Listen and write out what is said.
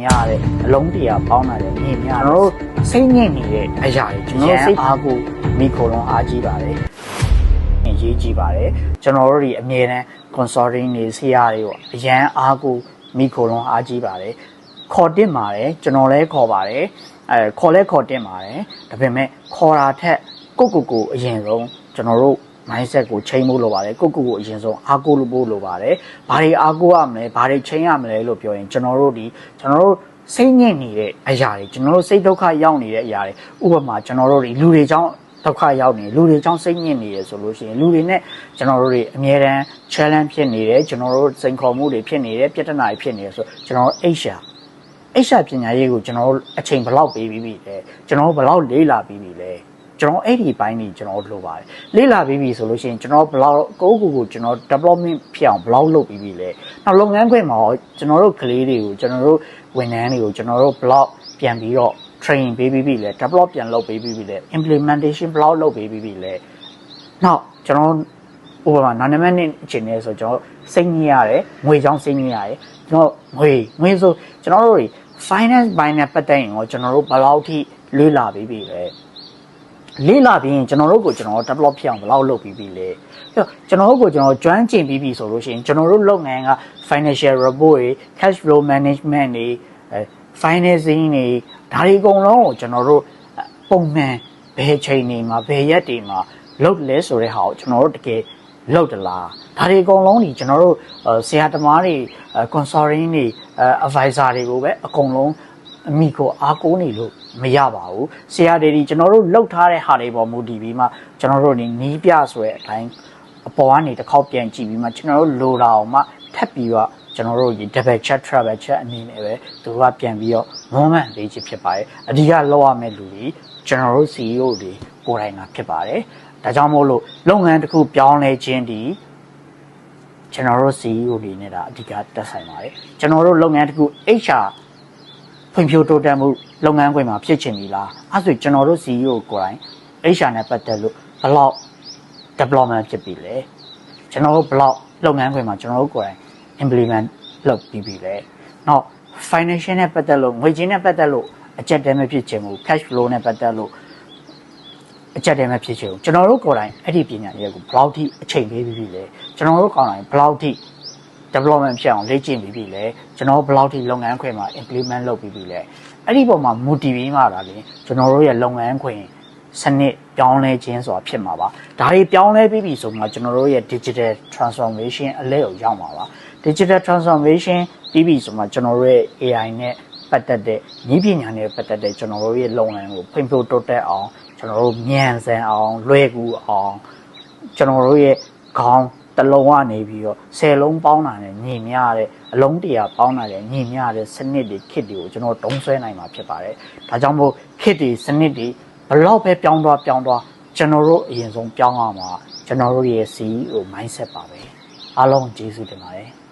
များတဲ့အလုံးတရာပေါင်းတာလည်းမြင်များကျွန်တော်တို့စိတ်ညစ်နေတဲ့အရာတွေကျွန်တော်တို့စိတ်အားကိုမိခိုလုံးအားကြီးပါတယ်အရေးကြီးပါတယ်ကျွန်တော်တို့ဒီအမြဲတမ်း consulting နေဆရာတွေပေါ့အရန်အားကိုမိခိုလုံးအားကြီးပါတယ်ခေါ်တင်ပါတယ်ကျွန်တော်လည်းခေါ်ပါတယ်အဲခေါ်လဲခေါ်တင်ပါတယ်ဒါပေမဲ့ခေါ်တာထက်ကိုကိုကိုအရင်ဆုံးကျွန်တော်တို့ mindset ကိုချိန်ဖို့လိုပါတယ်ကိုကိုကိုအရင်ဆုံးအားကိုးလို့ဖို့လိုပါတယ်ဘာတွေအားကိုးရမလဲဘာတွေချိန်ရမလဲလို့ပြောရင်ကျွန်တော်တို့ဒီကျွန်တော်တို့စိတ်ညစ်နေတဲ့အရာတွေကျွန်တော်တို့စိတ်ဒုက္ခရောက်နေတဲ့အရာတွေဥပမာကျွန်တော်တို့ဒီလူတွေကြောင့်ဒုက္ခရောက်နေလူတွေကြောင့်စိတ်ညစ်နေရဆိုလို့ရှိရင်လူတွေနဲ့ကျွန်တော်တို့တွေအမြဲတမ်း challenge ဖြစ်နေတယ်ကျွန်တော်တို့စိန်ခေါ်မှုတွေဖြစ်နေတယ်ပြဿနာတွေဖြစ်နေတယ်ဆိုကျွန်တော်တို့အိရှာအိရှာပညာရေးကိုကျွန်တော်တို့အချိန်ဘယ်လောက်ပေးပြီးပြီလဲကျွန်တော်တို့ဘယ်လောက်လေးလာပြီးပြီလဲ ကျွန်တော်အဲ့ဒီဘိုင်းကြီးကျွန်တော်လိုပါတယ်လေ့လာပြီးပြီဆိုလို့ရှိရင်ကျွန်တော်ဘလောက်ကိုယ့်ကိုယ်ကိုကျွန်တော် development ဖြစ်အောင်ဘလောက်လုပ်ပြီးပြီလဲနောက်လုပ်ငန်းခွင်မှာရောကျွန်တော်တို့ကလေးတွေကိုကျွန်တော်တို့ဝန်ထမ်းတွေကိုကျွန်တော်တို့ဘလောက်ပြန်ပြီးတော့ train ပေးပြီးပြီလဲ develop ပြန်လုပ်ပေးပြီးပြီလဲ implementation ဘလောက်လုပ်ပေးပြီးပြီလဲနောက်ကျွန်တော်ဥပမာနာနမနဲ့အချိန်နဲ့ဆိုကျွန်တော်စိတ်ညစ်ရတယ်ငွေချောင်းစိတ်ညစ်ရတယ်ကျွန်တော်ငွေငွေဆိုကျွန်တော်တို့တွေ finance ဘိုင်းနဲ့ပတ်သက်ရင်ရောကျွန်တော်တို့ဘယ်လောက်ထိလေ့လာပြီးပြီလဲ လေးလာပြီးရင်ကျွန်တော်တို့ကိုကျွန်တော်တို့ develop ဖြစ်အောင်ဘယ်လောက်လုပ်ပြီးပြီလဲအဲ့တော့ကျွန်တော်တို့ကိုကျွန်တော်ကျွမ်းကျင်ပြီးပြီဆိုလို့ရှိရင်ကျွန်တော်တို့လုပ်ငန်းက financial report တွေ cash flow management တွေအဲ financing တွေဒါတွေအကုန်လုံးကိုကျွန်တော်တို့ပုံမှန်ဘယ်ချိန်နေမှာဘယ်ရက်တွေမှာလုပ်လဲဆိုတဲ့ဟာကိုကျွန်တော်တို့တကယ်လုပ်တလားဒါတွေအကုန်လုံးဒီကျွန်တော်တို့ဆရာသမားတွေ consulting တွေ advisor တွေကိုပဲအကုန်လုံး အမိကိုအားကိုးနေလို့မရပါဘူးဆရာတွေဒီကျွန်တော်တို့လှုပ်ထားတဲ့ဟာတွေပေါ်မူတည်ပြီးမှကျွန်တော်တို့နေနီးပြဆိုတဲ့အတိုင်းအပေါ်ကနေတစ်ခေါက်ပြန်ကြည့်ပြီးမှကျွန်တော်တို့လိုတာအောင်မှထပ်ပြီးတော့ကျွန်တော်တို့ဒီ double check travel check အနေနဲ့ပဲသူကပြန်ပြီးတော့ moment လေးချဖြစ်ပါတယ်အဓိကလောက်ရမယ့်လူတွေကျွန်တော်တို့ CEO တွေကိုယ်တိုင်ကဖြစ်ပါတယ်ဒါကြောင့်မို့လို့လုပ်ငန်းတစ်ခုပြောင်းလဲခြင်းဒီကျွန်တော်တို့ CEO တွေနဲ့ဒါအဓိကတက်ဆိုင်ပါတယ်ကျွန်တော်တို့လုပ်ငန်းတစ်ခု HR ဖွံ့ဖြိုးတိုးတက်မှုလုပ်ငန်းခွင်မှာဖြစ်ချင်ပြီလားအဲဆိုကျွန်တော်တို့ CEO ကိုယ်တိုင် HR နဲ့ပတ်သက်လို့ဘယ်လောက် development ဖြစ်ပြီလဲကျွန်တော်တို့ဘယ်လောက်လုပ်ငန်းခွင်မှာကျွန်တော်တို့ကိုယ်တိုင် implement လုပ်ပြီးပြီလဲနောက် financial နဲ့ပတ်သက်လို့ငွေကြေးနဲ့ပတ်သက်လို့အကျက်တဲမဖြစ်ချင်ဘူး cash flow နဲ့ပတ်သက်လို့အကျက်တဲမဖြစ်ချင်ဘူးကျွန်တော်တို့ကိုယ်တိုင်အဲ့ဒီပညာရေးကိုဘယ်လောက်ထိအချိန်ပေးပြီးပြီလဲကျွန်တော်တို့ကိုယ်တိုင်ဘယ်လောက်ထိ development ဖြစ်အောင်လေ့ကျင့်ပြီးပြီလဲကျွန်တော်ဘယ်လောက်ထိလုပ်ငန်းခွင်မှာ implement လုပ်ပြီးပြီလဲအဲ့ဒီပုံမှာ motive ပြီးမှလာလေကျွန်တော်တို့ရဲ့လုပ်ငန်းခွင်စနစ်ပြောင်းလဲခြင်းဆိုတာဖြစ်မှာပါဒါတွေပြောင်းလဲပြီးပြီဆိုမှကျွန်တော်တို့ရဲ့ digital transformation အလဲကိုရောက်မှာပါ digital transformation ပြီးပြီဆိုမှကျွန်တော်တို့ရဲ့ AI နဲ့ပတ်သက်တဲ့ဤပညာနဲ့ပတ်သက်တဲ့ကျွန်တော်တို့ရဲ့လုပ်ငန်းကိုဖွံ့ဖြိုးတိုးတက်အောင်ကျွန်တော်တို့မြန်ဆန်အောင်လွယ်ကူအောင်ကျွန်တော်တို့ရဲ့ခေါင်း တစ်လုံးကနေပြီးတော့ဆယ်လုံးပေါင်းတာနဲ့ညီမျှတဲ့အလုံးတရာပေါင်းတာနဲ့ညီမျှတဲ့စနစ်တွေခစ်တွေကိုကျွန်တော်တုံးဆွဲနိုင်မှာဖြစ်ပါတယ်။ဒါကြောင့်မို့ခစ်တွေစနစ်တွေဘလောက်ပဲပြောင်းသွားပြောင်းသွားကျွန်တော်တို့အရင်ဆုံးပြောင်းရမှာကျွန်တော်တို့ရဲ့ CEO mindset ပါပဲ။အားလုံးကျေးဇူးတင်ပါတယ်။